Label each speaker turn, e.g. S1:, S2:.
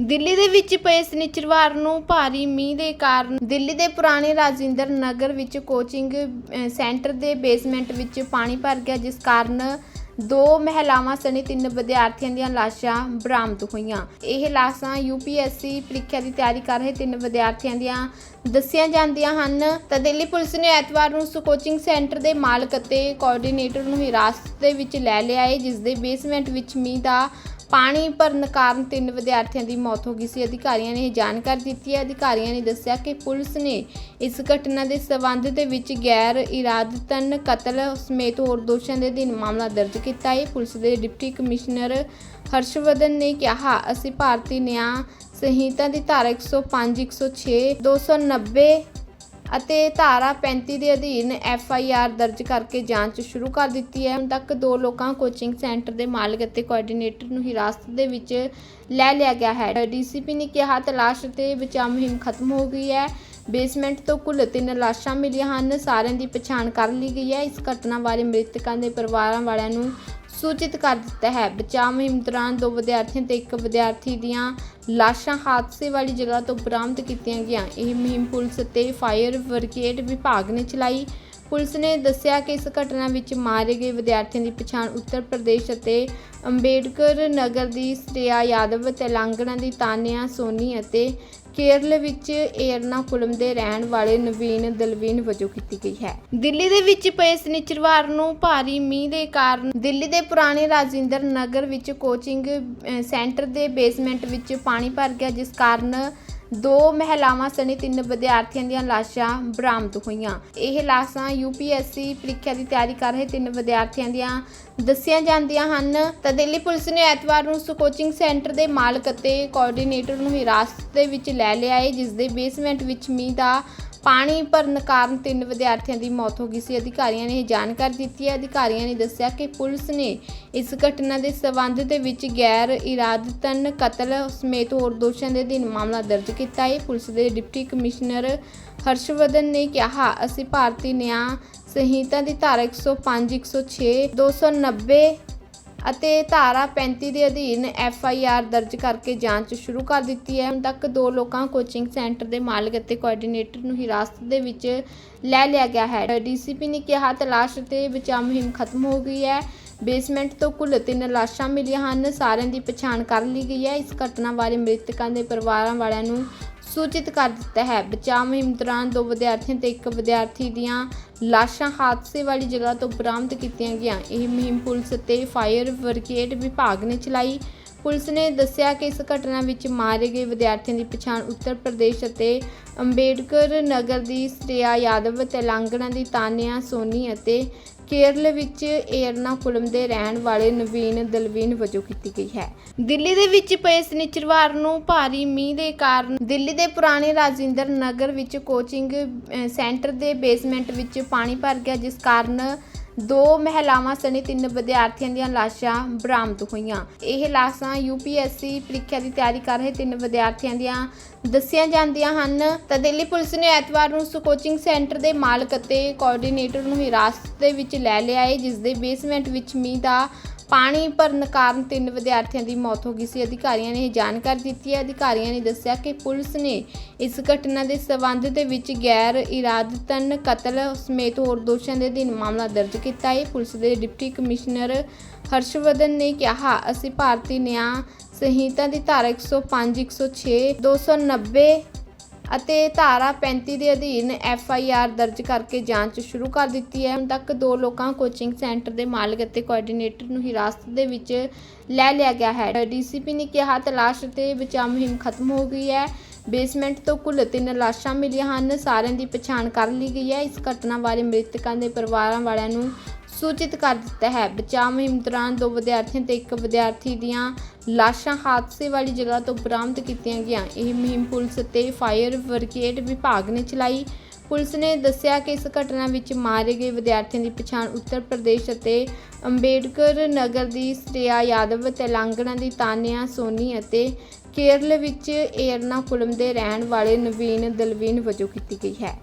S1: ਦਿੱਲੀ ਦੇ ਵਿੱਚ ਪਏ ਸ਼ਨੀਚਰਵਾਰ ਨੂੰ ਭਾਰੀ ਮੀਂਹ ਦੇ ਕਾਰਨ ਦਿੱਲੀ ਦੇ ਪੁਰਾਣੇ ਰਾਜਿੰਦਰ ਨਗਰ ਵਿੱਚ ਕੋਚਿੰਗ ਸੈਂਟਰ ਦੇ ਬੇਸਮੈਂਟ ਵਿੱਚ ਪਾਣੀ ਭਰ ਗਿਆ, ਜਿਸ ਕਾਰਨ ਦੋ ਮਹਿਲਾਵਾਂ ਸਣੇ ਤਿੰਨ ਵਿਦਿਆਰਥੀਆਂ ਦੀਆਂ ਲਾਸ਼ਾਂ ਬਰਾਮਦ ਹੋਈਆਂ। ਇਹ ਲਾਸ਼ਾਂ ਯੂਪੀਐਸਸੀ ਪ੍ਰੀਖਿਆ ਦੀ ਤਿਆਰੀ ਕਰ ਰਹੇ ਤਿੰਨ ਵਿਦਿਆਰਥੀਆਂ ਦੀਆਂ ਦੱਸੀਆਂ ਜਾਂਦੀਆਂ ਹਨ। ਤਾਂ ਦਿੱਲੀ ਪੁਲਿਸ ਨੇ ਐਤਵਾਰ ਨੂੰ ਉਸ ਕੋਚਿੰਗ ਸੈਂਟਰ ਦੇ ਮਾਲਕ ਅਤੇ ਕੋਆਰਡੀਨੇਟਰ ਨੂੰ ਹਿਰਾਸਤ ਦੇ ਵਿੱਚ ਲੈ ਲਿਆ ਹੈ ਜਿਸ ਦੇ ਬੇਸਮੈਂਟ ਵਿੱਚ ਮੀਂਹ ਦਾ ਪਾਣੀ ਭਰਨ ਕਾਰਨ ਤਿੰਨ ਵਿਦਿਆਰਥੀਆਂ ਦੀ ਮੌਤ ਹੋ ਗਈ ਸੀ। ਅਧਿਕਾਰੀਆਂ ਨੇ ਇਹ ਜਾਣਕਾਰੀ ਦਿੱਤੀ ਹੈ। ਅਧਿਕਾਰੀਆਂ ਨੇ ਦੱਸਿਆ ਕਿ ਪੁਲਿਸ ਨੇ ਇਸ ਘਟਨਾ ਦੇ ਸਬੰਧ ਦੇ ਵਿੱਚ ਗੈਰ ਇਰਾਦਤਨ ਕਤਲ ਸਮੇਤ ਹੋਰ ਦੋਸ਼ਾਂ ਦੇ ਅਧੀਨ ਮਾਮਲਾ ਦਰਜ ਕੀਤਾ। ਹੈ ਪੁਲਿਸ ਦੇ ਡਿਪਟੀ ਕਮਿਸ਼ਨਰ ਹਰਸ਼ਵਰਧਨ ਨੇ ਕਿਹਾ, ਅਸੀਂ ਭਾਰਤੀ ਨਿਆਂ ਸੰਹਿਤਾ ਦੀ ਧਾਰਾ 105 106 290 ਅਤੇ ਧਾਰਾ 35 ਦੇ ਅਧੀਨ ਐਫ ਆਈ ਆਰ ਦਰਜ ਕਰਕੇ ਜਾਂਚ ਸ਼ੁਰੂ ਕਰ ਦਿੱਤੀ ਹੈ। ਹੁਣ ਤੱਕ ਦੋ ਲੋਕਾਂ ਕੋਚਿੰਗ ਸੈਂਟਰ ਦੇ ਮਾਲਕ ਅਤੇ ਕੋਆਰਡੀਨੇਟਰ ਨੂੰ ਹਿਰਾਸਤ ਦੇ ਵਿੱਚ ਲੈ ਲਿਆ ਗਿਆ ਹੈ। ਡੀਸੀਪੀ ਨੇ ਕਿਹਾ, ਤਲਾਸ਼ ਅਤੇ ਬਚਾਅ ਮੁਹਿੰਮ ਖਤਮ ਹੋ ਗਈ ਹੈ। ਬੇਸਮੈਂਟ ਤੋਂ ਕੁੱਲ ਤਿੰਨ ਲਾਸ਼ਾਂ ਮਿਲੀਆਂ ਹਨ। ਸਾਰਿਆਂ ਦੀ ਪਛਾਣ ਕਰ ਲਈ ਗਈ ਹੈ। ਇਸ ਘਟਨਾ ਬਾਰੇ ਮ੍ਰਿਤਕਾਂ ਦੇ ਪਰਿਵਾਰਾਂ ਵਾਲਿਆਂ ਨੂੰ ਸੂਚਿਤ ਕਰ ਦਿੱਤਾ ਹੈ। ਬਚਾਅ ਮੁਹਿੰਮ ਦੌਰਾਨ ਦੋ ਵਿਦਿਆਰਥੀਆਂ ਤੇ ਇੱਕ ਵਿਦਿਆਰਥੀ ਦੀਆਂ ਲਾਸ਼ਾਂ ਹਾਦਸੇ ਵਾਲੀ ਜਗ੍ਹਾ ਤੋਂ ਬਰਾਮਦ ਕੀਤੀਆਂ ਗਈਆਂ। ਇਹ ਮੁਹਿੰਮ ਪੁਲਿਸ ਅਤੇ ਫਾਇਰ ਬ੍ਰਿਗੇਡ ਵਿਭਾਗ ਨੇ ਚਲਾਈ। ਪੁਲਿਸ ਨੇ ਦੱਸਿਆ ਕਿ ਇਸ ਘਟਨਾ ਵਿੱਚ ਮਾਰੇ ਗਏ ਵਿਦਿਆਰਥੀਆਂ ਦੀ ਪਛਾਣ ਉੱਤਰ ਪ੍ਰਦੇਸ਼ ਅਤੇ ਅੰਬੇਡਕਰ ਨਗਰ ਦੀ ਸ੍ਰੇਆ ਯਾਦਵ ਤੇਲੰਗਾਨਾ ਦੀ ਤਾਨਿਆ ਸੋਨੀ ਅਤੇ ਕੇਰਲ ਵਿੱਚ ਏਰਨਾਕੁਲਮ ਦੇ ਰਹਿਣ ਵਾਲੇ ਨਵੀਨ ਦਲਵੀਨ ਵਜੋਂ ਕੀਤੀ ਗਈ ਹੈ। ਦਿੱਲੀ ਦੇ ਵਿੱਚ ਪਏ ਸ਼ਨੀਚਰਵਾਰ ਨੂੰ ਭਾਰੀ ਮੀਂਹ ਦੇ ਕਾਰਨ ਦਿੱਲੀ ਦੇ ਪੁਰਾਣੇ ਰਾਜਿੰਦਰ ਨਗਰ ਵਿੱਚ ਕੋਚਿੰਗ ਸੈਂਟਰ ਦੇ ਬੇਸਮੈਂਟ ਵਿੱਚ ਪਾਣੀ ਭਰ ਗਿਆ, ਜਿਸ ਕਾਰਨ ਦੋ ਮਹਿਲਾਵਾਂ ਸਣੇ ਤਿੰਨ ਵਿਦਿਆਰਥੀਆਂ ਦੀਆਂ ਲਾਸ਼ਾਂ ਬਰਾਮਦ ਹੋਈਆਂ। ਇਹ ਲਾਸ਼ਾਂ ਯੂਪੀਐਸਸੀ ਪ੍ਰੀਖਿਆ ਦੀ ਤਿਆਰੀ ਕਰ ਰਹੇ ਤਿੰਨ ਵਿਦਿਆਰਥੀਆਂ ਦੀਆਂ ਦੱਸੀਆਂ ਜਾਂਦੀਆਂ ਹਨ। ਤਾਂ ਦਿੱਲੀ ਪੁਲਿਸ ਨੇ ਐਤਵਾਰ ਨੂੰ ਉਸ ਕੋਚਿੰਗ ਸੈਂਟਰ ਦੇ ਮਾਲਕ ਅਤੇ ਕੋਆਰਡੀਨੇਟਰ ਨੂੰ ਹਿਰਾਸਤ ਦੇ ਵਿੱਚ ਲੈ ਲਿਆ ਹੈ ਜਿਸ ਦੇ ਬੇਸਮੈਂਟ ਵਿੱਚ ਮੀਂਹ ਦਾ ਪਾਣੀ ਭਰਨ ਕਾਰਨ ਤਿੰਨ ਵਿਦਿਆਰਥੀਆਂ ਦੀ ਮੌਤ ਹੋ ਗਈ ਸੀ। ਅਧਿਕਾਰੀਆਂ ਨੇ ਇਹ ਜਾਣਕਾਰੀ ਦਿੱਤੀ ਹੈ। ਅਧਿਕਾਰੀਆਂ ਨੇ ਦੱਸਿਆ ਕਿ ਪੁਲਿਸ ਨੇ ਇਸ ਘਟਨਾ ਦੇ ਸਬੰਧ ਦੇ ਵਿੱਚ ਗੈਰ ਇਰਾਦਤਨ ਕਤਲ ਸਮੇਤ ਹੋਰ ਦੋਸ਼ਾਂ ਦੇ ਅਧੀਨ ਮਾਮਲਾ ਦਰਜ ਕੀਤਾ ਹੈ। ਪੁਲਿਸ ਦੇ ਡਿਪਟੀ ਕਮਿਸ਼ਨਰ ਹਰਸ਼ਵਰਧਨ ਨੇ ਕਿਹਾ, ਅਸੀਂ ਭਾਰਤੀ ਨਿਆਂ ਸੰਹਿਤਾ ਦੀ ਧਾਰਾ 105 106 290 ਅਤੇ ਧਾਰਾ 35 ਦੇ ਅਧੀਨ ਐਫ ਆਈ ਆਰ ਦਰਜ ਕਰਕੇ ਜਾਂਚ ਸ਼ੁਰੂ ਕਰ ਦਿੱਤੀ ਹੈ। ਹੁਣ ਤੱਕ ਦੋ ਲੋਕਾਂ ਕੋਚਿੰਗ ਸੈਂਟਰ ਦੇ ਮਾਲਕ ਅਤੇ ਕੋਆਰਡੀਨੇਟਰ ਨੂੰ ਹਿਰਾਸਤ ਦੇ ਵਿੱਚ ਲੈ ਲਿਆ ਗਿਆ ਹੈ। ਡੀਸੀਪੀ ਨੇ ਕਿਹਾ, ਤਲਾਸ਼ ਅਤੇ ਬਚਾਅ ਮੁਹਿੰਮ ਖਤਮ ਹੋ ਗਈ ਹੈ। ਬੇਸਮੈਂਟ ਤੋਂ ਕੁੱਲ ਤਿੰਨ ਲਾਸ਼ਾਂ ਮਿਲੀਆਂ ਹਨ। ਸਾਰਿਆਂ ਦੀ ਪਛਾਣ ਕਰ ਲਈ ਗਈ ਹੈ। ਇਸ ਘਟਨਾ ਬਾਰੇ ਮ੍ਰਿਤਕਾਂ ਦੇ ਪਰਿਵਾਰਾਂ ਵਾਲਿਆਂ ਨੂੰ ਸੂਚਿਤ ਕਰ ਦਿੱਤਾ ਹੈ। ਬਚਾਅ ਮੁਹਿੰਮ ਦੌਰਾਨ ਦੋ ਵਿਦਿਆਰਥੀਆਂ ਤੇ ਇੱਕ ਵਿਦਿਆਰਥੀ ਦੀਆਂ ਲਾਸ਼ਾਂ ਹਾਦਸੇ ਵਾਲੀ ਜਗ੍ਹਾ ਤੋਂ ਬਰਾਮਦ ਕੀਤੀਆਂ ਗਈਆਂ। ਇਹ ਮੁਹਿੰਮ ਪੁਲਿਸ ਅਤੇ ਫਾਇਰ ਬ੍ਰਿਗੇਡ ਵਿਭਾਗ ਨੇ ਚਲਾਈ। ਪੁਲਿਸ ਨੇ ਦੱਸਿਆ ਕਿ ਇਸ ਘਟਨਾ ਵਿੱਚ ਮਾਰੇ ਗਏ ਵਿਦਿਆਰਥੀਆਂ ਦੀ ਪਛਾਣ ਉੱਤਰ ਪ੍ਰਦੇਸ਼ ਅਤੇ ਅੰਬੇਡਕਰ ਨਗਰ ਦੀ ਸ੍ਰੇਆ ਯਾਦਵ, ਤੇਲੰਗਾਨਾ ਦੀ ਤਾਨਿਆ ਸੋਨੀ ਅਤੇ ਕੇਰਲ ਵਿੱਚ ਏਰਨਾਕੁਲਮ ਦੇ ਰਹਿਣ ਵਾਲੇ ਨਵੀਨ ਦਲਵੀਨ ਵਜੋਂ ਕੀਤੀ ਗਈ ਹੈ। ਦਿੱਲੀ ਦੇ ਵਿੱਚ ਪਏ ਸ਼ਨੀਚਰਵਾਰ ਨੂੰ ਭਾਰੀ ਮੀਂਹ ਦੇ ਕਾਰਨ ਦਿੱਲੀ ਦੇ ਪੁਰਾਣੇ ਰਾਜਿੰਦਰ ਨਗਰ ਵਿੱਚ ਕੋਚਿੰਗ ਸੈਂਟਰ ਦੇ ਬੇਸਮੈਂਟ ਵਿੱਚ ਪਾਣੀ ਭਰ ਗਿਆ, ਜਿਸ ਕਾਰਨ ਦੋ ਮਹਿਲਾਵਾਂ ਸਣੇ ਤਿੰਨ ਵਿਦਿਆਰਥੀਆਂ ਦੀਆਂ ਲਾਸ਼ਾਂ ਬਰਾਮਦ ਹੋਈਆਂ। ਇਹ ਲਾਸ਼ਾਂ ਯੂਪੀਐਸਸੀ ਪ੍ਰੀਖਿਆ ਦੀ ਤਿਆਰੀ ਕਰ ਰਹੇ ਤਿੰਨ ਵਿਦਿਆਰਥੀਆਂ ਦੀਆਂ ਦੱਸੀਆਂ ਜਾਂਦੀਆਂ ਹਨ। ਤਾਂ ਦਿੱਲੀ ਪੁਲਿਸ ਨੇ ਐਤਵਾਰ ਨੂੰ ਉਸ ਕੋਚਿੰਗ ਸੈਂਟਰ ਦੇ ਮਾਲਕ ਅਤੇ ਕੋਆਰਡੀਨੇਟਰ ਨੂੰ ਹਿਰਾਸਤ ਦੇ ਵਿੱਚ ਲੈ ਲਿਆ ਹੈ ਜਿਸ ਦੇ ਬੇਸਮੈਂਟ ਵਿੱਚ ਮੀਂਹ ਦਾ ਪਾਣੀ ਭਰਨ ਕਾਰਨ ਤਿੰਨ ਵਿਦਿਆਰਥੀਆਂ ਦੀ ਮੌਤ ਹੋ ਗਈ ਸੀ। ਅਧਿਕਾਰੀਆਂ ਨੇ ਇਹ ਜਾਣਕਾਰੀ ਦਿੱਤੀ ਹੈ। ਅਧਿਕਾਰੀਆਂ ਨੇ ਦੱਸਿਆ ਕਿ ਪੁਲਿਸ ਨੇ ਇਸ ਘਟਨਾ ਦੇ ਸਬੰਧ ਦੇ ਵਿੱਚ ਗੈਰ ਇਰਾਦਤਨ ਕਤਲ ਸਮੇਤ ਹੋਰ ਦੋਸ਼ਾਂ ਦੇ ਅਧੀਨ ਮਾਮਲਾ ਦਰਜ ਕੀਤਾ। ਹੈ ਪੁਲਿਸ ਦੇ ਡਿਪਟੀ ਕਮਿਸ਼ਨਰ ਹਰਸ਼ਵਰਧਨ ਨੇ ਕਿਹਾ, ਅਸੀਂ ਭਾਰਤੀ ਨਿਆਂ ਸੰਹਿਤਾ ਦੀ ਧਾਰਾ 105 106 290 ਅਤੇ ਧਾਰਾ 35 ਦੇ ਅਧੀਨ ਐਫ ਆਈ ਆਰ ਦਰਜ ਕਰਕੇ ਜਾਂਚ ਸ਼ੁਰੂ ਕਰ ਦਿੱਤੀ ਹੈ। ਹੁਣ ਤੱਕ ਦੋ ਲੋਕਾਂ ਕੋਚਿੰਗ ਸੈਂਟਰ ਦੇ ਮਾਲਕ ਅਤੇ ਕੋਆਰਡੀਨੇਟਰ ਨੂੰ ਹਿਰਾਸਤ ਦੇ ਵਿੱਚ ਲੈ ਲਿਆ ਗਿਆ ਹੈ। ਡੀਸੀਪੀ ਨੇ ਕਿਹਾ, ਤਲਾਸ਼ ਅਤੇ ਬਚਾਅ ਮੁਹਿੰਮ ਖਤਮ ਹੋ ਗਈ ਹੈ। ਬੇਸਮੈਂਟ ਤੋਂ ਕੁੱਲ ਤਿੰਨ ਲਾਸ਼ਾਂ ਮਿਲੀਆਂ ਹਨ। ਸਾਰਿਆਂ ਦੀ ਪਛਾਣ ਕਰ ਲਈ ਗਈ ਹੈ। ਇਸ ਘਟਨਾ ਬਾਰੇ ਮ੍ਰਿਤਕਾਂ ਦੇ ਪਰਿਵਾਰਾਂ ਵਾਲਿਆਂ ਨੂੰ ਸੂਚਿਤ ਕਰ ਦਿੱਤਾ ਹੈ। ਬਚਾਅ ਮੁਹਿੰਮ ਦੌਰਾਨ ਦੋ ਵਿਦਿਆਰਥੀਆਂ ਤੇ ਇੱਕ ਵਿਦਿਆਰਥੀ ਦੀਆਂ ਲਾਸ਼ਾਂ ਹਾਦਸੇ ਵਾਲੀ ਜਗ੍ਹਾ ਤੋਂ ਬਰਾਮਦ ਕੀਤੀਆਂ ਗਈਆਂ। ਇਹ ਮੁਹਿੰਮ ਪੁਲਿਸ ਅਤੇ ਫਾਇਰ ਬ੍ਰਿਗੇਡ ਵਿਭਾਗ ਨੇ ਚਲਾਈ। ਪੁਲਿਸ ਨੇ ਦੱਸਿਆ ਕਿ ਇਸ ਘਟਨਾ ਵਿੱਚ ਮਾਰੇ ਗਏ ਵਿਦਿਆਰਥੀਆਂ ਦੀ ਪਛਾਣ ਉੱਤਰ ਪ੍ਰਦੇਸ਼ ਅਤੇ ਅੰਬੇਡਕਰ ਨਗਰ ਦੀ ਸ੍ਰੇਆ ਯਾਦਵ ਤੇਲੰਗਾਨਾ ਦੀ ਤਾਨਿਆ ਸੋਨੀ ਅਤੇ ਕੇਰਲ ਵਿੱਚ ਏਰਨਾਕੁਲਮ ਦੇ ਰਹਿਣ ਵਾਲੇ ਨਵੀਨ ਦਲਵੀਨ ਵਜੋਂ ਕੀਤੀ ਗਈ ਹੈ।